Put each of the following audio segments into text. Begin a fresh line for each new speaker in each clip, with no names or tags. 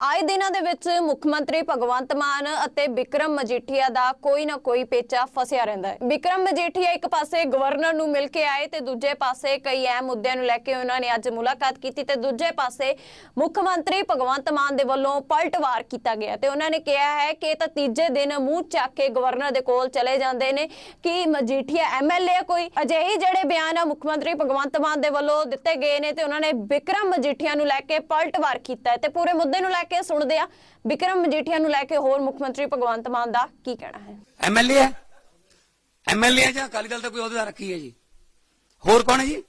ਆਏ ਦਿਨਾਂ ਦੇ ਵਿੱਚ ਮੁੱਖ ਮੰਤਰੀ ਭਗਵੰਤ ਮਾਨ ਅਤੇ ਵਿਕਰਮ ਮਜੀਠੀਆ ਦਾ ਕੋਈ ਨਾ ਕੋਈ ਪੇਚਾ ਫਸਿਆ ਰਹਿੰਦਾ ਹੈ। ਵਿਕਰਮ ਮਜੀਠੀਆ ਇੱਕ ਪਾਸੇ ਗਵਰਨਰ ਨੂੰ ਮਿਲ ਕੇ ਆਏ ਤੇ ਦੂਜੇ ਪਾਸੇ ਕਈ ਅਹਿਮ ਮੁੱਦਿਆਂ ਨੂੰ ਲੈ ਕੇ ਉਹਨਾਂ ਨੇ ਅੱਜ ਮੁਲਾਕਾਤ ਕੀਤੀ ਤੇ ਦੂਜੇ ਪਾਸੇ ਮੁੱਖ ਮੰਤਰੀ ਭਗਵੰਤ ਮਾਨ ਦੇ ਵੱਲੋਂ ਪਲਟਵਾਰ ਕੀਤਾ ਗਿਆ ਤੇ ਉਹਨਾਂ ਨੇ ਕਿਹਾ ਹੈ ਕਿ ਤਾਂ ਤੀਜੇ ਦਿਨ ਮੂੰਹ ਚੱਕ ਕੇ ਗਵਰਨਰ ਦੇ ਕੋਲ ਚਲੇ ਜਾਂਦੇ ਨੇ ਕਿ ਮਜੀਠੀਆ ਐਮਐਲਏ ਕੋਈ? ਅਜਿਹੀ ਜਿਹੜੇ ਬਿਆਨ ਆ ਮੁੱਖ ਮੰਤਰੀ ਭਗਵੰਤ ਮਾਨ ਦੇ ਵੱਲੋਂ ਦਿੱਤੇ ਗਏ ਨੇ ਤੇ ਉਹਨਾਂ ਨੇ ਵਿਕਰਮ ਮਜੀਠੀਆ ਨੂੰ ਲੈ ਕੇ ਪਲਟਵਾਰ ਕੀਤਾ ਤੇ ਪੂਰੇ ਮੁੱਦੇ ਨੂੰ ਲੈ ਕੇ ਸੁਣਦੇ ਆ। ਵਿਕਰਮ ਮਜੀਠੀਆ ਨੂੰ ਲੈ ਕੇ ਹੋਰ ਮੁੱਖ ਮੰਤਰੀ ਭਗਵੰਤ ਮਾਨ ਦਾ ਕੀ ਕਹਿਣਾ ਹੈ?
ਐਮਐਲਏ ਹੈ? ਐਮਐਲਏ ਜਾਂ ਅਕਾਲੀ ਦਲ ਦਾ ਕੋਈ ਅਹੁਦੇਦਾਰ ਰੱਖੀ ਹੈ ਜੀ? ਹੋਰ ਕੌਣ ਹੈ ਜੀ?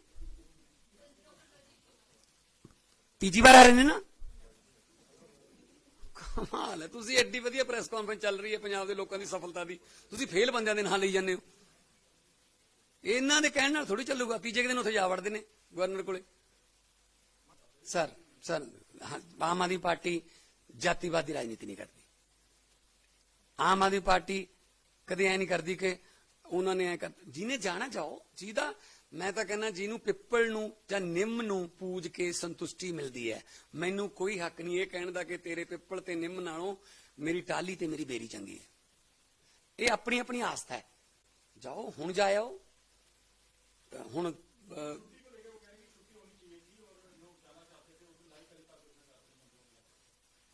ਤੀਜੀ ਵਾਰ ਆ ਰਹੇ ਨੇ ਨਾ? ਕਮਾਲ ਹੈ, ਤੁਸੀਂ ਐਡੀ ਵਧੀਆ ਪ੍ਰੈਸ ਕਾਨਫਰੰਸ ਚੱਲ ਰਹੀ ਹੈ ਪੰਜਾਬ ਦੇ ਲੋਕਾਂ ਦੀ ਸਫਲਤਾ ਦੀ। ਤੁਸੀਂ ਫੇਲ ਬੰਦਿਆਂ ਦੇ ਨਾਂ ਲਈ ਜਾਂਦੇ ਹੋ। ਇਹਨਾਂ ਦੇ ਕਹਿਣ ਨਾਲ ਥੋੜੀ ਚੱਲੂਗਾ ਤੀਜੇ ਕੁ ਦਿਨ ਉੱਥੇ ਜਾ ਵੜਦੇ ਨੇ ਗਵਰਨਰ ਕੋਲੇ। Sir sir Aam Aadmi party ਜਾਤੀਵਾਦੀ ਰਾਜਨੀਤੀ ਨਹੀਂ ਕਰਦੀ। ਆਮ ਆਦਮੀ ਪਾਰਟੀ ਕਦੇ ਐ ਨਹੀਂ ਕਰਦੀ ਕਿ ਉਹਨਾਂ ਨੇ ਐ ਕਰ ਜਿਹਨੇ ਜਾਣਾ ਜਾਓ, ਜਿਹਦਾ ਮੈਂ ਤਾਂ ਕਹਿੰਦਾ ਜਿਹਨੂੰ ਪਿੱਪਲ ਨੂੰ ਜਾਂ ਨਿੰਮ ਨੂੰ ਪੂਜ ਕੇ ਸੰਤੁਸ਼ਟੀ ਮਿਲਦੀ ਹੈ। ਮੈਨੂੰ ਕੋਈ ਹੱਕ ਨਹੀਂ ਇਹ ਕਹਿਣ ਦਾ ਕਿ ਤੇਰੇ ਪਿੱਪਲ ਤੇ ਨਿੰਮ ਨਾਲੋਂ ਮੇਰੀ ਟਾਲੀ ਤੇ ਮੇਰੀ ਬੇਰੀ ਚੰਗੀ ਹੈ। ਇਹ ਆਪਣੀ ਆਪਣੀ ਆਸਥਾ ਹੈ। ਜਾਓ, ਹੁਣ ਜਾਇਓ। ਹੁਣ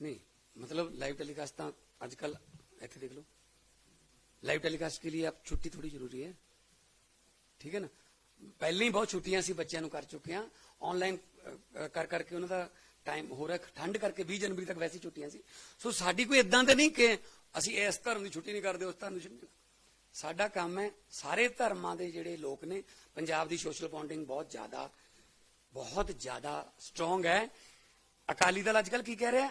नहीं मतलब लाइव टेलीकास्ट ਤਾਂ आजकल ऐसे देख लो लाइव टेलीकास्ट के लिए अब छुट्टी थोड़ी जरूरी है ਠੀਕ ਹੈ ਨਾ ਪਹਿਲਾਂ ਹੀ ਬਹੁਤ ਛੁੱਟੀਆਂ ਸੀ ਬੱਚਿਆਂ ਨੂੰ ਕਰ ਚੁੱਕੇ ਆ ਆਨਲਾਈਨ ਕਰ ਕਰਕੇ ਉਹਨਾਂ ਦਾ ਟਾਈਮ ਹੋ ਰਿਹਾ ਠੰਡ ਕਰਕੇ 20 ਜਨਵਰੀ ਤੱਕ ਵੈਸੀ ਛੁੱਟੀਆਂ ਸੀ ਸੋ ਸਾਡੀ ਕੋਈ ਇਦਾਂ ਤੇ ਨਹੀਂ ਕਿ ਅਸੀਂ ਇਸ ਧਰਮ ਦੀ ਛੁੱਟੀ ਨਹੀਂ ਕਰਦੇ ਉਸ ਧਰਮ ਦੀ ਛੁੱਟੀ ਨਹੀਂ ਕਰਦੇ। ਸਾਡਾ ਕੰਮ ਹੈ ਸਾਰੇ ਧਰਮਾਂ ਦੇ ਜਿਹੜੇ ਲੋਕ ਨੇ ਪੰਜਾਬ ਦੀ ਸੋਸ਼ਲ ਬੌਂਡਿੰਗ ਬਹੁਤ ਜ਼ਿਆਦਾ ਬਹੁਤ ਜ਼ਿਆਦਾ ਸਟਰੋਂਗ ਹੈ ਅਕਾਲੀ ਦਲ ਅੱਜਕੱਲ ਕੀ ਕਹਿ ਰਿਹਾ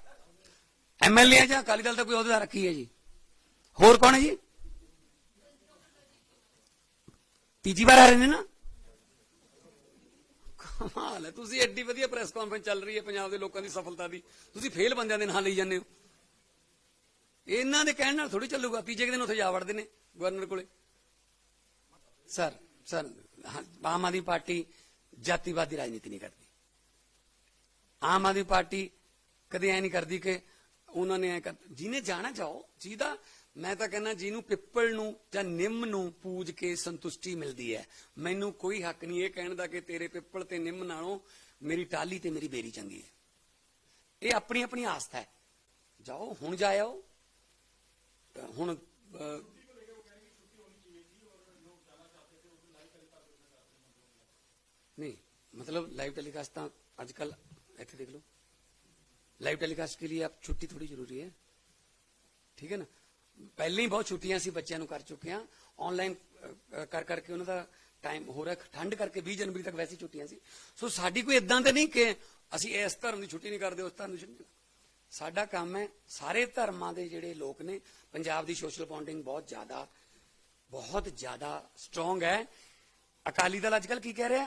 ਐਮਐਲਏ ਹੈ ਜਾਂ ਅਕਾਲੀ ਦਲ ਦਾ ਕੋਈ ਅਹੁਦੇਦਾਰ ਰੱਖੀ ਹੈ ਜੀ? ਹੋਰ ਕੌਣ ਹੈ ਜੀ? ਤੀਜੀ ਵਾਰ ਆ ਰਹੇ ਨੇ ਨਾ? ਕਮਾਲ ਹੈ, ਤੁਸੀਂ ਐਡੀ ਵਧੀਆ ਪ੍ਰੈਸ ਕਾਨਫਰੰਸ ਚੱਲ ਰਹੀ ਹੈ ਪੰਜਾਬ ਦੇ ਲੋਕਾਂ ਦੀ ਸਫਲਤਾ ਦੀ। ਤੁਸੀਂ ਫੇਲ ਬੰਦਿਆਂ ਦੇ ਨਾਂ ਲਈ ਜਾਂਦੇ ਹੋ। ਇਹਨਾਂ ਦੇ ਕਹਿਣ ਨਾਲ ਥੋੜੀ ਚੱਲੂਗਾ, ਤੀਜੇ ਕੁ ਦਿਨ ਉੱਥੇ ਜਾ ਵੜਦੇ ਨੇ ਗਵਰਨਰ ਕੋਲੇ। Sir sir Aam Aadmi party ਜਾਤੀਵਾਦੀ ਰਾਜਨੀਤੀ ਨਹੀਂ ਕਰਦੀ। ਆਮ ਆਦਮੀ ਪਾਰਟੀ ਕਦੇ ਐ ਨਹੀਂ ਕਰਦੀ ਕਿ ਉਹਨਾਂ ਨੇ ਐ ਕਰ, ਜਿਹਨੇ ਜਾਣਾ ਜਾਓ, ਜਿਹਦਾ, ਮੈਂ ਤਾਂ ਕਹਿੰਦਾ ਜਿਹਨੂੰ ਪਿੱਪਲ ਨੂੰ ਜਾਂ ਨਿੰਮ ਨੂੰ ਪੂਜ ਕੇ ਸੰਤੁਸ਼ਟੀ ਮਿਲਦੀ ਹੈ। ਮੈਨੂੰ ਕੋਈ ਹੱਕ ਨਹੀਂ ਇਹ ਕਹਿਣ ਦਾ ਕਿ ਤੇਰੇ ਪਿੱਪਲ ਤੇ ਨਿੰਮ ਨਾਲੋਂ ਮੇਰੀ ਟਾਲੀ ਤੇ ਮੇਰੀ ਬੇਰੀ ਚੰਗੀ ਹੈ। ਇਹ ਆਪਣੀ ਆਪਣੀ ਆਸਥਾ ਹੈ। ਜਾਓ, ਹੁਣ ਜਾਇਓ ਹੁਣ ਨਹੀਂ, ਮਤਲਬ ਲਾਈਵ ਟੈਲੀਕਾਸਟ ਤਾਂ ਅੱਜ ਕੱਲ ਇੱਥੇ ਦੇਖ ਲਓ। ਲਾਈਵ ਟੈਲੀਕਾਸਟ के लिए अब छुट्टी थोड़ी जरूरी है ਠੀਕ ਹੈ ਨਾ ਪਹਿਲਾਂ ਹੀ ਬਹੁਤ ਛੁੱਟੀਆਂ ਸੀ ਬੱਚਿਆਂ ਨੂੰ ਕਰ ਚੁੱਕੇ ਆ ਆਨਲਾਈਨ ਕਰ ਕਰਕੇ ਉਹਨਾਂ ਦਾ ਟਾਈਮ ਹੋ ਰਿਹਾ ਠੰਡ ਕਰਕੇ 20 ਜਨਵਰੀ ਤੱਕ ਵੈਸੀ ਛੁੱਟੀਆਂ ਸੀ ਸੋ ਸਾਡੀ ਕੋਈ ਇਦਾਂ ਤੇ ਨਹੀਂ ਕਿ ਅਸੀਂ ਇਸ ਧਰਮ ਦੀ ਛੁੱਟੀ ਨਹੀਂ ਕਰਦੇ ਉਸ ਧਰਮ ਦੀ ਛੁੱਟੀ ਨਹੀਂ ਕਰਦੇ। ਸਾਡਾ ਕੰਮ ਹੈ ਸਾਰੇ ਧਰਮਾਂ ਦੇ ਜਿਹੜੇ ਲੋਕ ਨੇ ਪੰਜਾਬ ਦੀ ਸੋਸ਼ਲ ਬੌਂਡਿੰਗ ਬਹੁਤ ਜ਼ਿਆਦਾ ਬਹੁਤ ਜ਼ਿਆਦਾ ਸਟਰੋਂਗ ਹੈ ਅਕਾਲੀ ਦਲ ਅੱਜਕੱਲ ਕੀ ਕਹਿ ਰਿਹਾ